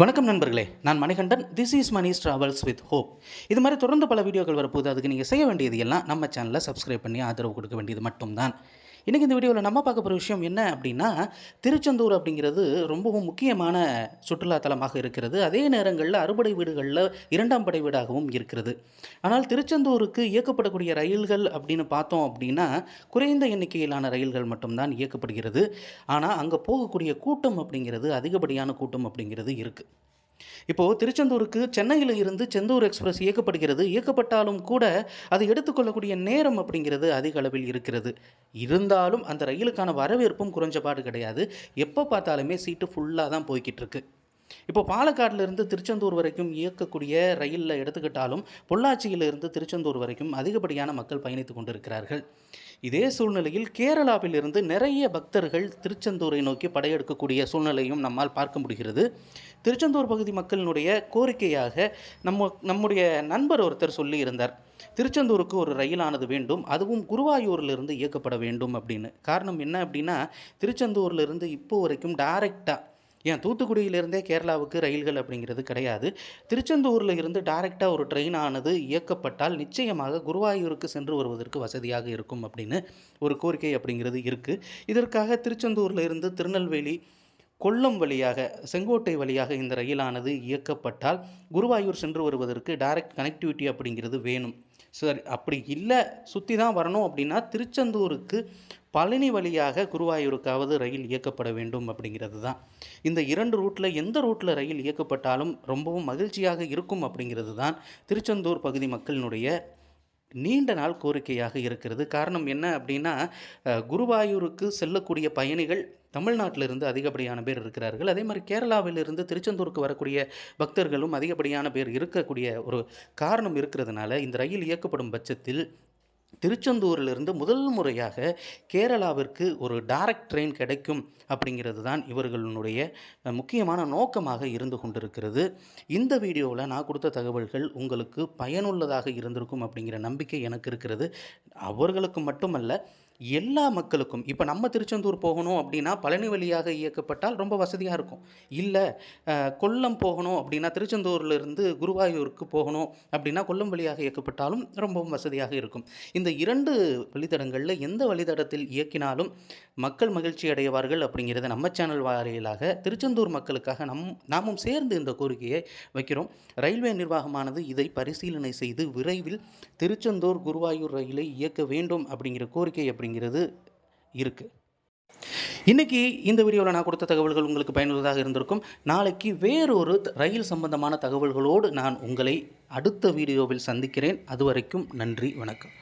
வணக்கம் நண்பர்களே நான் Manikandan. This is Mani's travels with hope இது மாதிரி தொடர்ந்து பல வீடியோக்கள் வரப்போகுது. அதுக்கு நீங்கள் செய்ய வேண்டியது எல்லாம் நம்ம சேனலில் சப்ஸ்கிரைப் பண்ணி ஆதரவு கொடுக்க வேண்டியது மட்டும்தான். இன்றைக்கி இந்த வீடியோவில் நம்ம பார்க்க போகிற விஷயம் என்ன அப்படின்னா திருச்செந்தூர் அப்படிங்கிறது ரொம்பவும் முக்கியமான சுற்றுலாத்தலமாக இருக்கிறது. அதே நேரங்களில் அறுபடை வீடுகளில் இரண்டாம் படை வீடாகவும் இருக்கிறது. ஆனால் திருச்செந்தூருக்கு இயக்கப்படக்கூடிய ரயில்கள் அப்படின்னு பார்த்தோம் அப்படின்னா குறைந்த எண்ணிக்கையிலான ரயில்கள் மட்டும்தான் இயக்கப்படுகிறது. ஆனால் அங்கே போகக்கூடிய கூட்டம் அப்படிங்கிறது அதிகப்படியான கூட்டம் அப்படிங்கிறது இருக்குது இப்போது திருச்செந்தூருக்கு சென்னையில் இருந்து செந்தூர் எக்ஸ்பிரஸ் இயக்கப்படுகிறது. இயக்கப்பட்டாலும் கூட அதை எடுத்துக்கொள்ளக்கூடிய நேரம் அப்படிங்கிறது அதிக அளவில் இருக்கிறது. இருந்தாலும் அந்த ரயிலுக்கான வரவேற்பும் குறைஞ்சபாடு கிடையாது. எப்போ பார்த்தாலுமே சீட்டு ஃபுல்லாக தான் போய்கிட்டு இருக்கு. இப்போ பாலக்காட்டிலிருந்து திருச்செந்தூர் வரைக்கும் இயக்கக்கூடிய ரயிலில் எடுத்துக்கிட்டாலும் பொள்ளாச்சியிலிருந்து திருச்செந்தூர் வரைக்கும் அதிகப்படியான மக்கள் பயணித்து கொண்டிருக்கிறார்கள். இதே சூழ்நிலையில் கேரளாவிலிருந்து நிறைய பக்தர்கள் திருச்செந்தூரை நோக்கி படையெடுக்கக்கூடிய சூழ்நிலையும் நம்மால் பார்க்க முடிகிறது. திருச்செந்தூர் பகுதி மக்களினுடைய கோரிக்கையாக நம்ம நம்முடைய நண்பர் ஒருத்தர் சொல்லியிருந்தார். திருச்செந்தூருக்கு ஒரு ரயிலானது வேண்டும் அதுவும் குருவாயூரிலிருந்து இயக்கப்பட வேண்டும் அப்படின்னு. காரணம் என்ன அப்படின்னா திருச்செந்தூர்லேருந்து இப்போ வரைக்கும் டைரெக்டாக ஏன் தூத்துக்குடியிலிருந்தே கேரளாவுக்கு ரயில்கள் அப்படிங்கிறது கிடையாது. திருச்செந்தூரில் இருந்து டைரெக்டாக ஒரு ட்ரெயின் ஆனது இயக்கப்பட்டால் நிச்சயமாக குருவாயூருக்கு சென்று வருவதற்கு வசதியாக இருக்கும் அப்படின்னு ஒரு கோரிக்கை அப்படிங்கிறது இருக்குது இதற்காக திருச்செந்தூரில் இருந்து திருநெல்வேலி கொல்லம் வழியாக செங்கோட்டை வழியாக இந்த ரயிலானது இயக்கப்பட்டால் குருவாயூர் சென்று வருவதற்கு டைரக்ட் கனெக்டிவிட்டி அப்படிங்கிறது வேணும். சரி அப்படி இல்லை சுற்றி தான் வரணும் அப்படின்னா திருச்செந்தூருக்கு பழனி வழியாக குருவாயூருக்காவது ரயில் இயக்கப்பட வேண்டும் அப்படிங்கிறது தான். இந்த இரண்டு ரூட்டில் எந்த ரூட்டில் ரயில் இயக்கப்பட்டாலும் ரொம்பவும் மகிழ்ச்சியாக இருக்கும் அப்படிங்கிறது தான் திருச்செந்தூர் பகுதி மக்களினுடைய நீண்ட நாள் கோரிக்கையாக இருக்கிறது. காரணம் என்ன அப்படின்னா குருவாயூருக்கு செல்லக்கூடிய பயணிகள் தமிழ்நாட்டிலிருந்து அதிகப்படியான பேர் இருக்கிறார்கள். அதே மாதிரி கேரளாவிலிருந்து திருச்செந்தூருக்கு வரக்கூடிய பக்தர்களும் அதிகப்படியான பேர் இருக்கக்கூடிய ஒரு காரணம் இருக்கிறதுனால இந்த ரயில் இயக்கப்படும் பட்சத்தில் திருச்செந்தூரிலிருந்து முதல் முறையாக கேரளாவிற்கு ஒரு டைரக்ட் ட்ரெயின் கிடைக்கும் அப்படிங்கிறது தான் இவர்களுடைய முக்கியமான நோக்கமாக இருந்து கொண்டிருக்கிறது. இந்த வீடியோவில் நான் கொடுத்த தகவல்கள் உங்களுக்கு பயனுள்ளதாக இருந்திருக்கும் அப்படிங்கிற நம்பிக்கை எனக்கு இருக்கிறது. அவர்களுக்கு மட்டுமல்ல எல்லா மக்களுக்கும் இப்போ நம்ம திருச்செந்தூர் போகணும் அப்படின்னா பழனி வழியாக இயக்கப்பட்டால் ரொம்ப வசதியாக இருக்கும். இல்லை கொல்லம் போகணும் அப்படின்னா திருச்செந்தூர்லேருந்து குருவாயூருக்கு போகணும் அப்படின்னா கொல்லம் வழியாக இயக்கப்பட்டாலும் ரொம்பவும் வசதியாக இருக்கும். இந்த இரண்டு வழித்தடங்களில் எந்த வழித்தடத்தில் இயக்கினாலும் மக்கள் மகிழ்ச்சி அடைவார்கள் அப்படிங்கிறத நம்ம சேனல் வாரியலாக திருச்செந்தூர் மக்களுக்காக நம் நாமும் சேர்ந்து இந்த கோரிக்கையை வைக்கிறோம். ரயில்வே நிர்வாகமானது இதை பரிசீலனை செய்து விரைவில் திருச்செந்தூர் குருவாயூர் ரயிலை இயக்க வேண்டும் அப்படிங்கிற கோரிக்கை அப்படிங்கிறது இருக்குது இன்னைக்கு இந்த வீடியோவில் நான் கொடுத்த தகவல்கள் உங்களுக்கு பயனுள்ளதாக இருந்திருக்கும். நாளைக்கு வேறொரு ரயில் சம்பந்தமான தகவல்களோடு நான் உங்களை அடுத்த வீடியோவில் சந்திக்கிறேன். அதுவரைக்கும் நன்றி வணக்கம்.